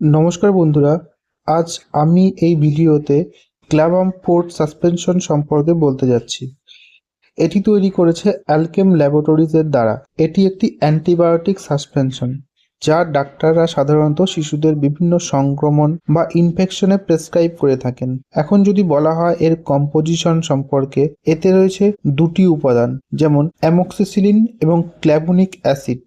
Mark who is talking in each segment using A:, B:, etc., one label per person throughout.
A: নমস্কার বন্ধুরা, আজ আমি এই ভিডিওতে ক্লাবাম ফোর্ট সাসপেনশন সম্পর্কে বলতে যাচ্ছি। এটি তৈরি করেছে অ্যালকেম ল্যাবরেটরিজের দ্বারা। এটি একটি অ্যান্টিবায়োটিক সাসপেনশন, যা ডাক্তাররা সাধারণত শিশুদের বিভিন্ন সংক্রমণ বা ইনফেকশনে প্রেসক্রাইব করে থাকেন। এখন যদি বলা হয় এর কম্পোজিশন সম্পর্কে, এতে রয়েছে দুটি উপাদান, যেমন অ্যামক্সিসিলিন এবং ক্ল্যাবনিক অ্যাসিড।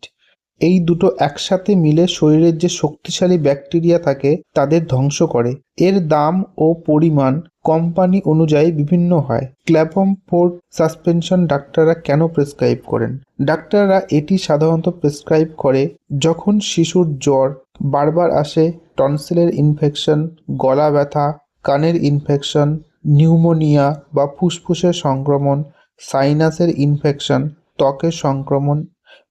A: এই দুটো একসাথে মিলে শরীরের যে শক্তিশালী ব্যাকটেরিয়া থাকে, তাদের ধ্বংস করে। এর দাম ও পরিমাণ কোম্পানি অনুযায়ী বিভিন্ন হয়। ক্ল্যাপম ফোর্ড সাসপেনশন ডাক্তাররা কেন প্রেসক্রাইব করেন? ডাক্তাররা এটি সাধারণত প্রেসক্রাইব করে যখন শিশুর জ্বর বারবার আসে, টনসিলের ইনফেকশন, গলা ব্যথা, কানের ইনফেকশন, নিউমোনিয়া বা ফুসফুসের সংক্রমণ, সাইনাসের ইনফেকশন, ত্বকের সংক্রমণ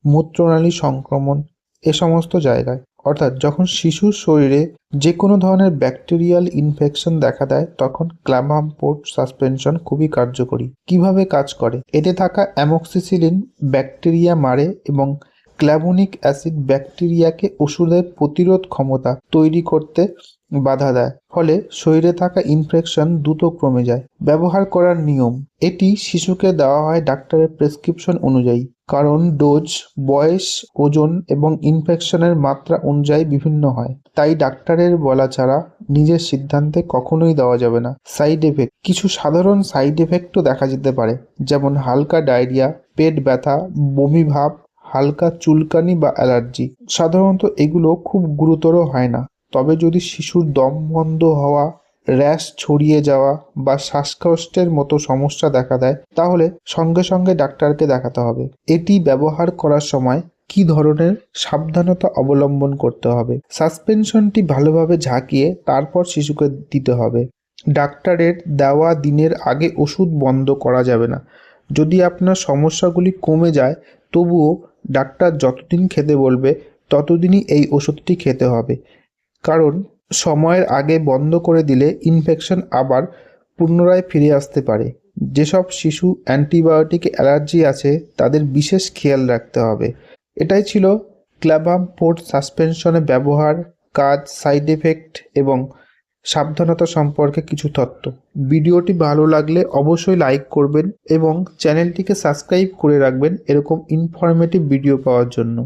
A: মূত্রনালী সংক্রমণ এ সমস্ত জায়গায়। অর্থাৎ যখন শিশুর শরীরে যে কোনো ধরনের ব্যাকটেরিয়াল ইনফেকশন দেখা দেয়, তখন ক্ল্যামাম্পোর্ট সাসপেনশন খুবই কার্যকরী। কীভাবে কাজ করে? এতে থাকা অ্যামক্সিসিলিন ব্যাকটেরিয়া মারে এবং ক্ল্যাবনিক অ্যাসিড ব্যাকটেরিয়াকে ওষুধের প্রতিরোধ ক্ষমতা তৈরি করতে বাধা দেয়। ফলে শরীরে থাকা ইনফেকশন দ্রুত কমে যায়। ব্যবহার করার নিয়ম, এটি শিশুকে দেওয়া হয় ডাক্তারের প্রেসক্রিপশন অনুযায়ী। কারণ ডোজ, বয়স, ওজন এবং ইনফেকশনের মাত্রা অনুযায়ী বিভিন্ন হয়। তাই ডাক্তারের বলা ছাড়া নিজের সিদ্ধান্তে কখনোই দেওয়া যাবে না। সাইড এফেক্ট কিছু সাধারণ সাইড এফেক্টও দেখা যেতে পারে, যেমন হালকা ডায়রিয়া পেট ব্যথা, বমি ভাব, হালকা চুলকানি বা অ্যালার্জি। সাধারণত এগুলো খুব গুরুতর হয় না। তবে যদি শিশুর দম বন্ধ হওয়া র্যাশ ছড়িয়ে যাওয়া বা শ্বাসকষ্টের মতো সমস্যা দেখা দেয়, তাহলে সঙ্গে সঙ্গে ডাক্তারকে দেখাতে হবে। এটি ব্যবহার করার সময় কী ধরনের সাবধানতা অবলম্বন করতে হবে? সাসপেনশনটি ভালোভাবে ঝাঁকিয়ে তারপর শিশুকে দিতে হবে। ডাক্তারের দেওয়া দিনের আগে ওষুধ বন্ধ করা যাবে না। যদি আপনার সমস্যাগুলি কমে যায়, তবুও ডাক্তার যতদিন খেতে বলবে, ততদিনই এই ওষুধটি খেতে হবে। কারণ সময়ের আগে বন্ধ করে দিলে ইনফেকশন আবার পুনরায় ফিরে আসতে পারে। যেসব শিশু অ্যান্টিবায়োটিক অ্যালার্জি আছে, তাদের বিশেষ খেয়াল রাখতে হবে। এটাই ছিল ক্ল্যাবাম পোর্ট সাসপেনশনে ব্যবহার, কাজ, সাইড এফেক্ট এবং সাবধানতা সম্পর্কে কিছু তথ্য। ভিডিওটি ভালো লাগলে অবশ্যই লাইক করবেন এবং চ্যানেলটিকে সাবস্ক্রাইব করে রাখবেন এরকম ইনফরমেটিভ ভিডিও পাওয়ার জন্য।